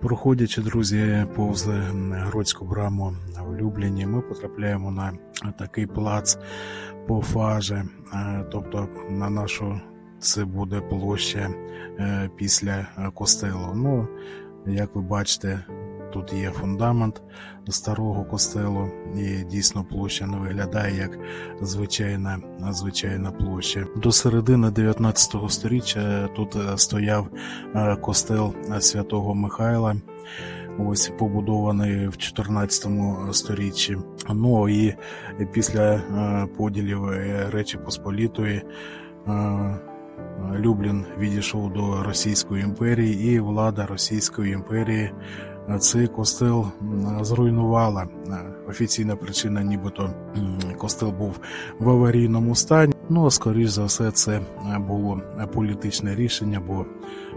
Проходячи, друзі, повз Гродську браму в Любліні, ми потрапляємо на такий плац по фаже, Е, тобто на нашу це буде площа е, після костелу. Ну, як ви бачите, тут є фундамент старого костелу, і дійсно площа не виглядає як звичайна, звичайна площа. До середини 19 століття тут е, стояв е, костел святого Михайла. Ось побудований в 14 сторіччі. Ну і після е, поділів е, Речі Посполітої е, Люблін відійшов до Російської імперії, і влада Російської імперії е, цей костел зруйнувала. Е, Офіційна причина, нібито костел був в аварійному стані. Ну, а скоріш за все, це е, було політичне рішення, бо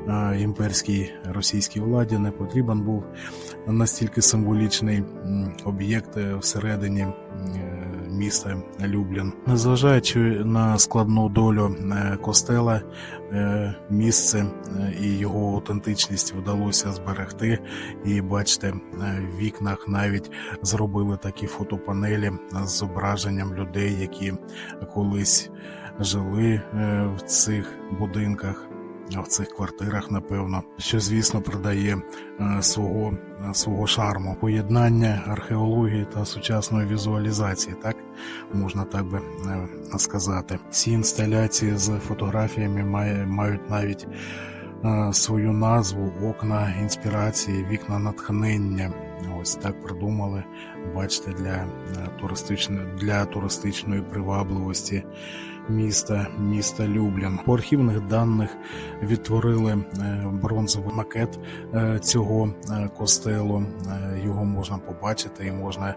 е, імперській російській владі не потрібен був настільки символічний об'єкт всередині міста Люблін. Незважаючи на складну долю е, костела, е, місце е, і його аутентичність вдалося зберегти. І бачите, в вікнах навіть зробили такі фотопанелі з зображенням людей, які колись жили в цих будинках. В цих квартирах, напевно, що звісно придає е, свого, е, свого шарму, поєднання археології та сучасної візуалізації, так можна так би е, сказати. Ці інсталяції з фотографіями має, мають навіть свою назву окна інспірації, вікна натхнення. Ось так придумали. Бачите, для е, туристичної для туристичної привабливості міста, міста Люблін. По архівних даних відтворили е, бронзовий макет е, цього е, костелу. Е, Його можна побачити і можна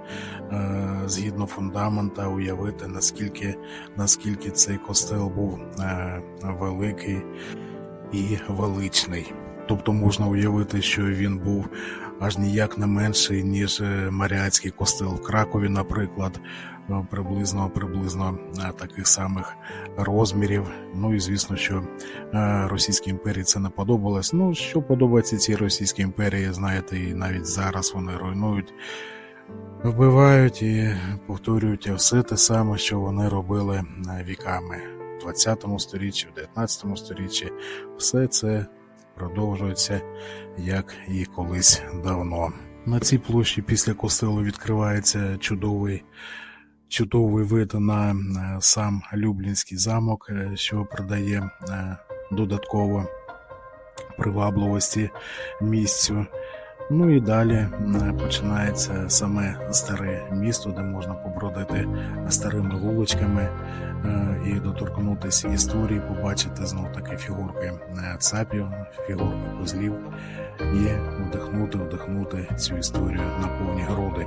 е, згідно фундамента уявити, наскільки, наскільки цей костел був е, великий і величний. Тобто можна уявити, що він був аж ніяк не менший, ніж е, Маріатський костел в Кракові, наприклад, е, приблизно приблизно е, таких самих розмірів. Ну і звісно, що Російській імперії це не подобалось. Ну, що подобається цій Російській імперії, знаєте, і навіть зараз вони руйнують, вбивають і повторюють все те саме, що вони робили віками в 20 сторіччі, в 19 сторіччі. Все це продовжується як і колись давно. На цій площі після костелу відкривається чудовий, чудовий вид на е, сам Люблінський замок, е, що придає е, додатково привабливості місцю. Ну і далі починається саме старе місто, де можна побродити старими вуличками е, і доторкнутися історії, побачити знов таки фігурки е, цапів, фігурки козлів і вдихнути, вдихнути цю історію на повні груди.